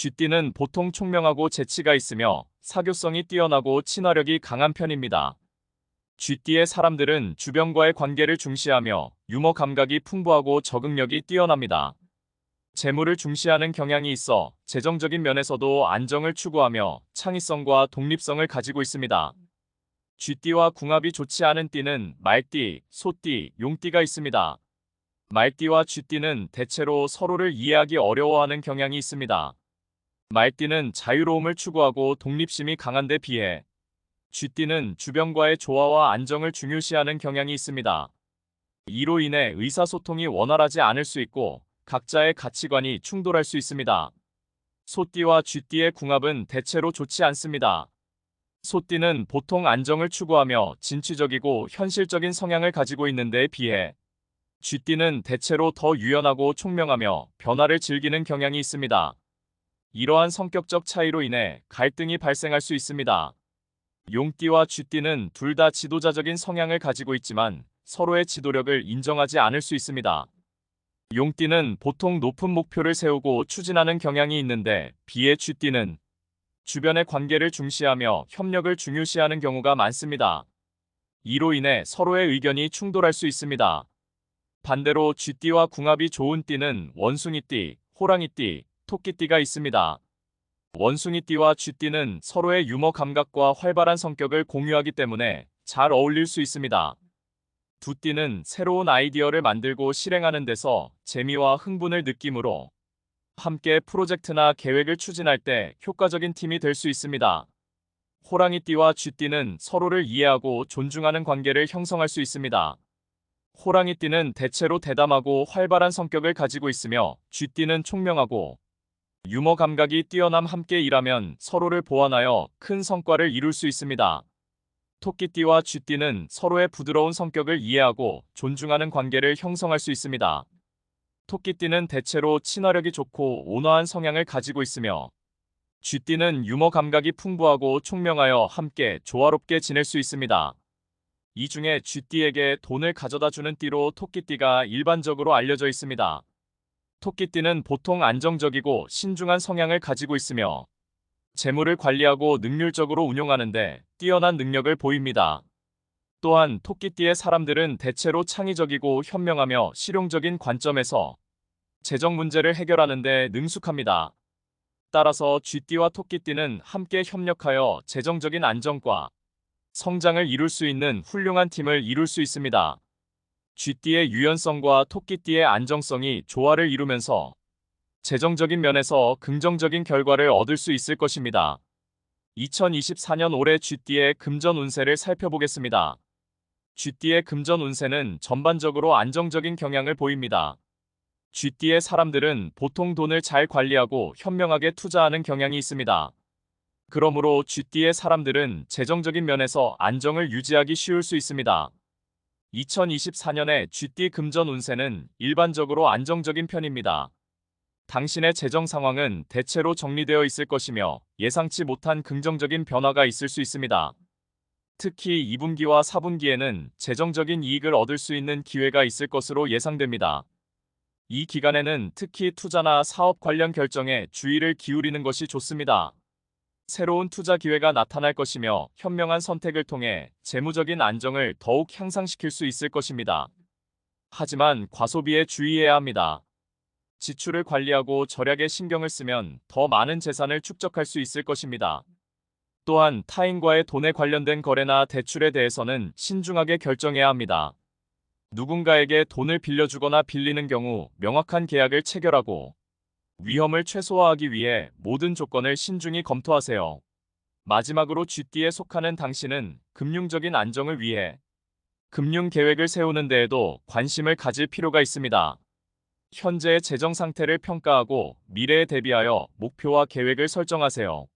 쥐띠는 보통 총명하고 재치가 있으며 사교성이 뛰어나고 친화력이 강한 편입니다. 쥐띠의 사람들은 주변과의 관계를 중시하며 유머 감각이 풍부하고 적응력이 뛰어납니다. 재물을 중시하는 경향이 있어 재정적인 면에서도 안정을 추구하며 창의성과 독립성을 가지고 있습니다. 쥐띠와 궁합이 좋지 않은 띠는 말띠, 소띠, 용띠가 있습니다. 말띠와 쥐띠는 대체로 서로를 이해하기 어려워하는 경향이 있습니다. 말띠는 자유로움을 추구하고 독립심이 강한 데 비해 쥐띠는 주변과의 조화와 안정을 중요시하는 경향이 있습니다. 이로 인해 의사소통이 원활하지 않을 수 있고 각자의 가치관이 충돌할 수 있습니다. 소띠와 쥐띠의 궁합은 대체로 좋지 않습니다. 소띠는 보통 안정을 추구하며 진취적이고 현실적인 성향을 가지고 있는데 비해 쥐띠는 대체로 더 유연하고 총명하며 변화를 즐기는 경향이 있습니다. 이러한 성격적 차이로 인해 갈등이 발생할 수 있습니다. 용띠와 쥐띠는 둘 다 지도자적인 성향을 가지고 있지만 서로의 지도력을 인정하지 않을 수 있습니다. 용띠는 보통 높은 목표를 세우고 추진하는 경향이 있는데 비의 쥐띠는 주변의 관계를 중시하며 협력을 중요시하는 경우가 많습니다. 이로 인해 서로의 의견이 충돌할 수 있습니다. 반대로 쥐띠와 궁합이 좋은 띠는 원숭이띠, 호랑이띠, 토끼띠가 있습니다. 원숭이띠와 쥐띠는 서로의 유머 감각과 활발한 성격을 공유하기 때문에 잘 어울릴 수 있습니다. 두 띠는 새로운 아이디어를 만들고 실행하는 데서 재미와 흥분을 느끼므로 함께 프로젝트나 계획을 추진할 때 효과적인 팀이 될 수 있습니다. 호랑이띠와 쥐띠는 서로를 이해하고 존중하는 관계를 형성할 수 있습니다. 호랑이띠는 대체로 대담하고 활발한 성격을 가지고 있으며 쥐띠는 총명하고 유머 감각이 뛰어남 함께 일하면 서로를 보완하여 큰 성과를 이룰 수 있습니다. 토끼띠와 쥐띠는 서로의 부드러운 성격을 이해하고 존중하는 관계를 형성할 수 있습니다. 토끼띠는 대체로 친화력이 좋고 온화한 성향을 가지고 있으며 쥐띠는 유머 감각이 풍부하고 총명하여 함께 조화롭게 지낼 수 있습니다. 이 중에 쥐띠에게 돈을 가져다 주는 띠로 토끼띠가 일반적으로 알려져 있습니다. 토끼띠는 보통 안정적이고 신중한 성향을 가지고 있으며 재물을 관리하고 능률적으로 운용하는데 뛰어난 능력을 보입니다. 또한 토끼띠의 사람들은 대체로 창의적이고 현명하며 실용적인 관점에서 재정 문제를 해결하는 데 능숙합니다. 따라서 쥐띠와 토끼띠는 함께 협력하여 재정적인 안정과 성장을 이룰 수 있는 훌륭한 팀을 이룰 수 있습니다. 쥐띠의 유연성과 토끼띠의 안정성이 조화를 이루면서 재정적인 면에서 긍정적인 결과를 얻을 수 있을 것입니다. 2024년 올해 쥐띠의 금전 운세를 살펴보겠습니다. 쥐띠의 금전 운세는 전반적으로 안정적인 경향을 보입니다. 쥐띠의 사람들은 보통 돈을 잘 관리하고 현명하게 투자하는 경향이 있습니다. 그러므로 쥐띠의 사람들은 재정적인 면에서 안정을 유지하기 쉬울 수 있습니다. 2024년의 쥐띠 금전 운세는 일반적으로 안정적인 편입니다. 당신의 재정 상황은 대체로 정리되어 있을 것이며 예상치 못한 긍정적인 변화가 있을 수 있습니다. 특히 2분기와 4분기에는 재정적인 이익을 얻을 수 있는 기회가 있을 것으로 예상됩니다. 이 기간에는 특히 투자나 사업 관련 결정에 주의를 기울이는 것이 좋습니다. 새로운 투자 기회가 나타날 것이며 현명한 선택을 통해 재무적인 안정을 더욱 향상시킬 수 있을 것입니다. 하지만 과소비에 주의해야 합니다. 지출을 관리하고 절약에 신경을 쓰면 더 많은 재산을 축적할 수 있을 것입니다. 또한 타인과의 돈에 관련된 거래나 대출에 대해서는 신중하게 결정해야 합니다. 누군가에게 돈을 빌려주거나 빌리는 경우 명확한 계약을 체결하고 위험을 최소화하기 위해 모든 조건을 신중히 검토하세요. 마지막으로 쥐띠에 속하는 당신은 금융적인 안정을 위해 금융 계획을 세우는 데에도 관심을 가질 필요가 있습니다. 현재의 재정 상태를 평가하고 미래에 대비하여 목표와 계획을 설정하세요.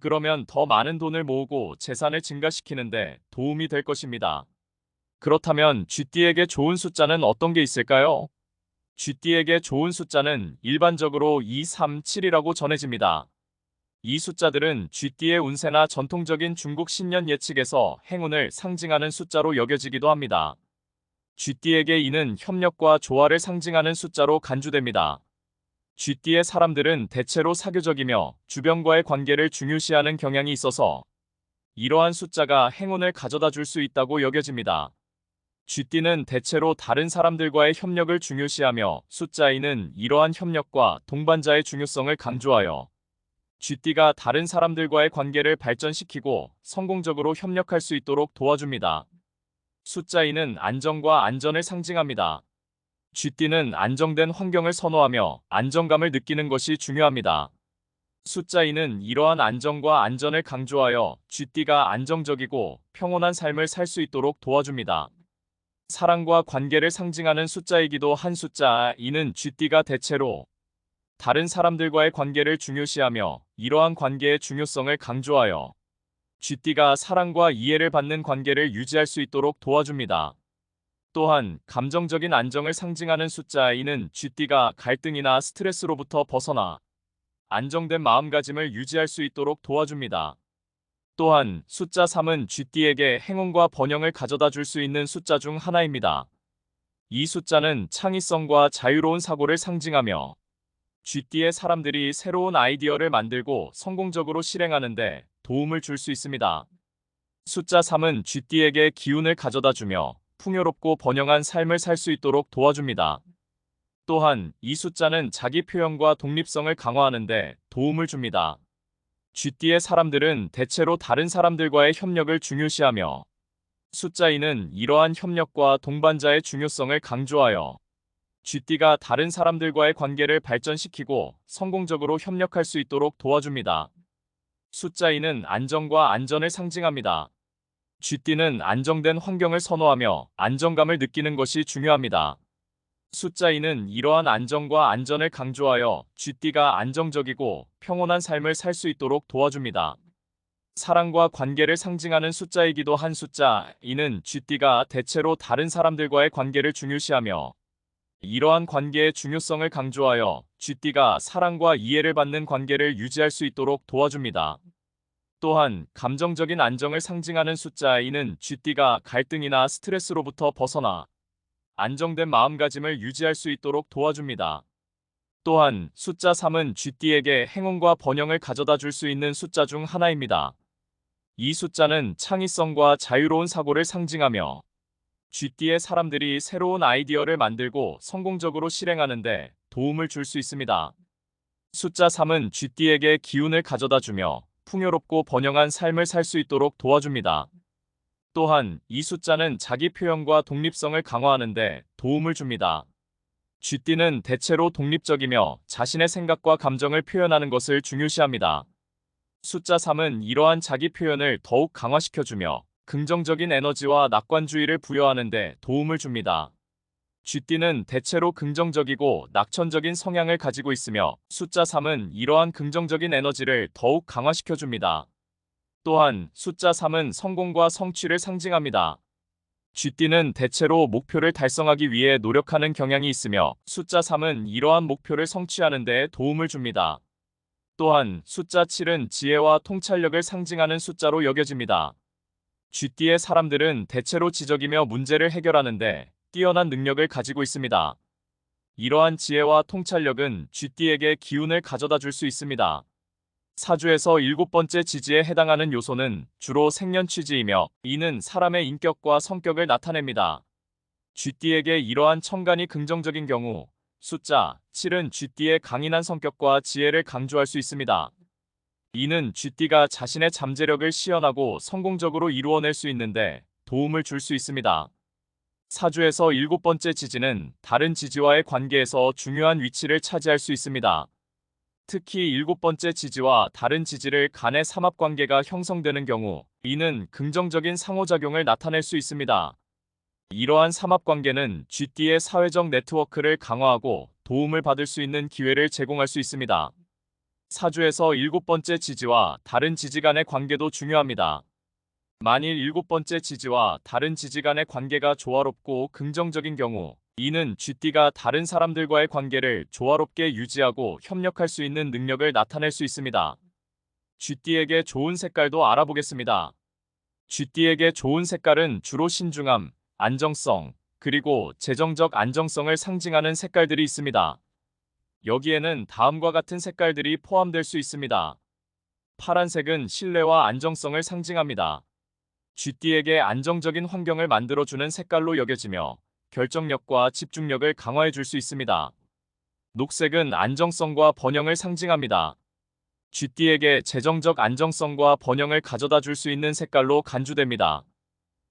그러면 더 많은 돈을 모으고 재산을 증가시키는데 도움이 될 것입니다. 그렇다면 쥐띠에게 좋은 숫자는 어떤 게 있을까요? 쥐띠에게 좋은 숫자는 일반적으로 2, 3, 7이라고 전해집니다. 이 숫자들은 쥐띠의 운세나 전통적인 중국 신년 예측에서 행운을 상징하는 숫자로 여겨지기도 합니다. 쥐띠에게 이는 협력과 조화를 상징하는 숫자로 간주됩니다. 쥐띠의 사람들은 대체로 사교적이며 주변과의 관계를 중요시하는 경향이 있어서 이러한 숫자가 행운을 가져다 줄 수 있다고 여겨집니다. 쥐띠는 대체로 다른 사람들과의 협력을 중요시하며 숫자 2는 이러한 협력과 동반자의 중요성을 강조하여 쥐띠가 다른 사람들과의 관계를 발전시키고 성공적으로 협력할 수 있도록 도와줍니다. 숫자 2는 안정과 안전을 상징합니다. 쥐띠는 안정된 환경을 선호하며 안정감을 느끼는 것이 중요합니다. 숫자 2는 이러한 안정과 안전을 강조하여 쥐띠가 안정적이고 평온한 삶을 살 수 있도록 도와줍니다. 사랑과 관계를 상징하는 숫자이기도 한 숫자 2는 쥐띠가 대체로 다른 사람들과의 관계를 중요시하며 이러한 관계의 중요성을 강조하여 쥐띠가 사랑과 이해를 받는 관계를 유지할 수 있도록 도와줍니다. 또한 감정적인 안정을 상징하는 숫자 2는 쥐띠가 갈등이나 스트레스로부터 벗어나 안정된 마음가짐을 유지할 수 있도록 도와줍니다. 또한 숫자 3은 쥐띠에게 행운과 번영을 가져다 줄 수 있는 숫자 중 하나입니다. 이 숫자는 창의성과 자유로운 사고를 상징하며 쥐띠의 사람들이 새로운 아이디어를 만들고 성공적으로 실행하는데 도움을 줄 수 있습니다. 숫자 3은 쥐띠에게 기운을 가져다 주며 풍요롭고 번영한 삶을 살 수 있도록 도와줍니다. 또한 이 숫자는 자기 표현과 독립성을 강화하는데 도움을 줍니다. 쥐띠의 사람들은 대체로 다른 사람들과의 협력을 중요시하며 숫자 2는 이러한 협력과 동반자의 중요성을 강조하여 쥐띠가 다른 사람들과의 관계를 발전시키고 성공적으로 협력할 수 있도록 도와줍니다. 숫자 2는 안정과 안전을 상징합니다. 쥐띠는 안정된 환경을 선호하며 안정감을 느끼는 것이 중요합니다. 숫자 2는 이러한 안정과 안전을 강조하여 쥐띠가 안정적이고 평온한 삶을 살 수 있도록 도와줍니다. 사랑과 관계를 상징하는 숫자이기도 한 숫자 2는 쥐띠가 대체로 다른 사람들과의 관계를 중요시하며 이러한 관계의 중요성을 강조하여 쥐띠가 사랑과 이해를 받는 관계를 유지할 수 있도록 도와줍니다. 또한 감정적인 안정을 상징하는 숫자 2는 쥐띠가 갈등이나 스트레스로부터 벗어나 안정된 마음가짐을 유지할 수 있도록 도와줍니다. 또한 숫자 3은 쥐띠에게 행운과 번영을 가져다 줄 수 있는 숫자 중 하나입니다. 이 숫자는 창의성과 자유로운 사고를 상징하며 쥐띠의 사람들이 새로운 아이디어를 만들고 성공적으로 실행하는데 도움을 줄 수 있습니다. 숫자 3은 쥐띠에게 기운을 가져다 주며 풍요롭고 번영한 삶을 살 수 있도록 도와줍니다. 또한 이 숫자는 자기 표현과 독립성을 강화하는 데 도움을 줍니다. 쥐띠는 대체로 독립적이며 자신의 생각과 감정을 표현하는 것을 중요시합니다. 숫자 3은 이러한 자기 표현을 더욱 강화시켜주며 긍정적인 에너지와 낙관주의를 부여하는 데 도움을 줍니다. 쥐띠는 대체로 긍정적이고 낙천적인 성향을 가지고 있으며 숫자 3은 이러한 긍정적인 에너지를 더욱 강화시켜줍니다. 또한 숫자 3은 성공과 성취를 상징합니다. 쥐띠는 대체로 목표를 달성하기 위해 노력하는 경향이 있으며 숫자 3은 이러한 목표를 성취하는 데 도움을 줍니다. 또한 숫자 7은 지혜와 통찰력을 상징하는 숫자로 여겨집니다. 쥐띠의 사람들은 대체로 지적이며 문제를 해결하는데 뛰어난 능력을 가지고 있습니다. 이러한 지혜와 통찰력은 쥐띠에게 기운을 가져다 줄 수 있습니다. 사주에서 일곱 번째 지지에 해당하는 요소는 주로 생년 취지이며 이는 사람의 인격과 성격을 나타냅니다. 쥐띠에게 이러한 천간이 긍정적인 경우 숫자 7은 쥐띠의 강인한 성격과 지혜를 강조할 수 있습니다. 이는 쥐띠가 자신의 잠재력을 시연하고 성공적으로 이루어낼 수 있는데 도움을 줄 수 있습니다. 사주에서 일곱 번째 지지는 다른 지지와의 관계에서 중요한 위치를 차지할 수 있습니다. 특히 일곱 번째 지지와 다른 지지를 간의 삼합 관계가 형성되는 경우 이는 긍정적인 상호작용을 나타낼 수 있습니다. 이러한 삼합 관계는 쥐띠의 사회적 네트워크를 강화하고 도움을 받을 수 있는 기회를 제공할 수 있습니다. 사주에서 일곱 번째 지지와 다른 지지 간의 관계도 중요합니다. 만일 일곱 번째 지지와 다른 지지 간의 관계가 조화롭고 긍정적인 경우 이는 쥐띠가 다른 사람들과의 관계를 조화롭게 유지하고 협력할 수 있는 능력을 나타낼 수 있습니다. 쥐띠에게 좋은 색깔도 알아보겠습니다. 쥐띠에게 좋은 색깔은 주로 신중함, 안정성, 그리고 재정적 안정성을 상징하는 색깔들이 있습니다. 여기에는 다음과 같은 색깔들이 포함될 수 있습니다. 파란색은 신뢰와 안정성을 상징합니다. 쥐띠에게 안정적인 환경을 만들어주는 색깔로 여겨지며 결정력과 집중력을 강화해 줄 수 있습니다. 녹색은 안정성과 번영을 상징합니다. 쥐띠에게 재정적 안정성과 번영을 가져다 줄 수 있는 색깔로 간주됩니다.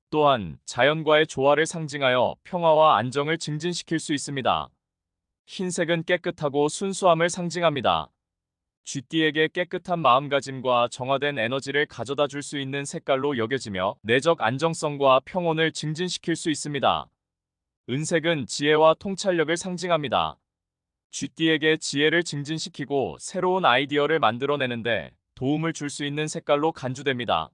또한 자연과의 조화를 상징하여 평화와 안정을 증진시킬 수 있습니다. 흰색은 깨끗하고 순수함을 상징합니다. 쥐띠에게 깨끗한 마음가짐과 정화된 에너지를 가져다 줄 수 있는 색깔로 여겨지며 내적 안정성과 평온을 증진시킬 수 있습니다. 은색은 지혜와 통찰력을 상징합니다. 쥐띠에게 지혜를 증진시키고 새로운 아이디어를 만들어내는데 도움을 줄 수 있는 색깔로 간주됩니다.